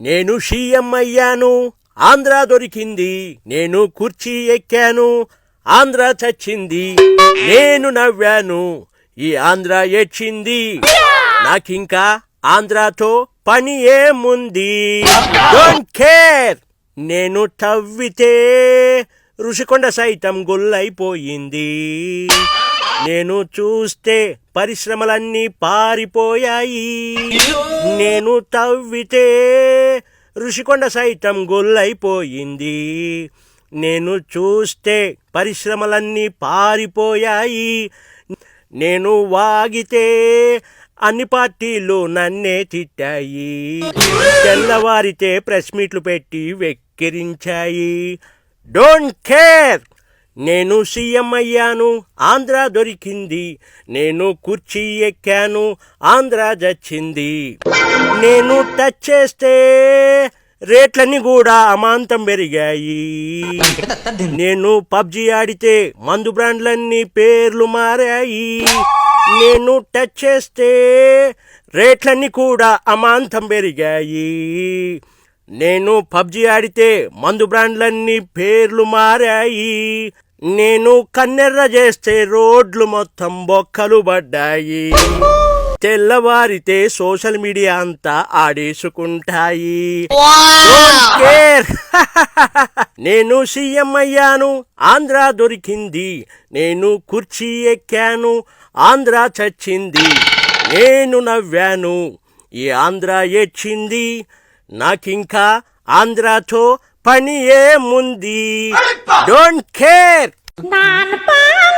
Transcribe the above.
నేను సీఎం అయ్యాను. ఆంధ్ర దొరికింది. నేను కుర్చీ ఎక్కాను. ఆంధ్ర చచ్చింది. నేను నవ్వాను. ఈ ఆంధ్ర ఏడ్చింది. నాకింకా ఆంధ్రాతో పని ఏముంది? డోంట్ కేర్ నేను తవ్వితే ఋషికొండ సైతం గుల్లైపోయింది. నేను చూస్తే పరిశ్రమలన్నీ పారిపోయాయి. నేను తవ్వితే ఋషికొండ సైతం గొల్లైపోయింది. నేను చూస్తే పరిశ్రమలన్నీ పారిపోయాయి. నేను వాగితే అన్ని పార్టీలు నన్నే తిట్టాయి. తెల్లవారితే ప్రెస్ మీట్లు పెట్టి వెక్కిరించాయి. Don't care! నేను సీఎం అయ్యాను ఆంధ్ర దొరికింది. నేను కుర్చీ ఎక్కాను ఆంధ్ర చచ్చింది నేను టచ్ చేస్తే రేట్లన్నీ కూడా అమాంతం పెరిగాయి. నేను పబ్జి ఆడితే మందు బ్రాండ్లన్నీ పేర్లు మారాయి. నేను టచ్ చేస్తే రేట్లన్నీ కూడా అమాంతం పెరిగాయి. నేను పబ్జి ఆడితే మందు బ్రాండ్లన్నీ పేర్లు మారాయి. నేను కన్నెర్ర చేస్తే రోడ్లు మొత్తం బొక్కలు పడ్డాయి. తెల్లవారితే సోషల్ మీడియా అంతా ఆడేసుకుంటాయి. నేను సీఎం అయ్యాను ఆంధ్ర దొరికింది. నేను కుర్చీ ఎక్కాను ఆంధ్ర చచ్చింది. నేను నవ్వాను ఈ ఆంధ్ర ఏడ్చింది. నాకింకా ఆంధ్రాతో పని ఏముంది డోంట్ కేర్ నాన్న పాలు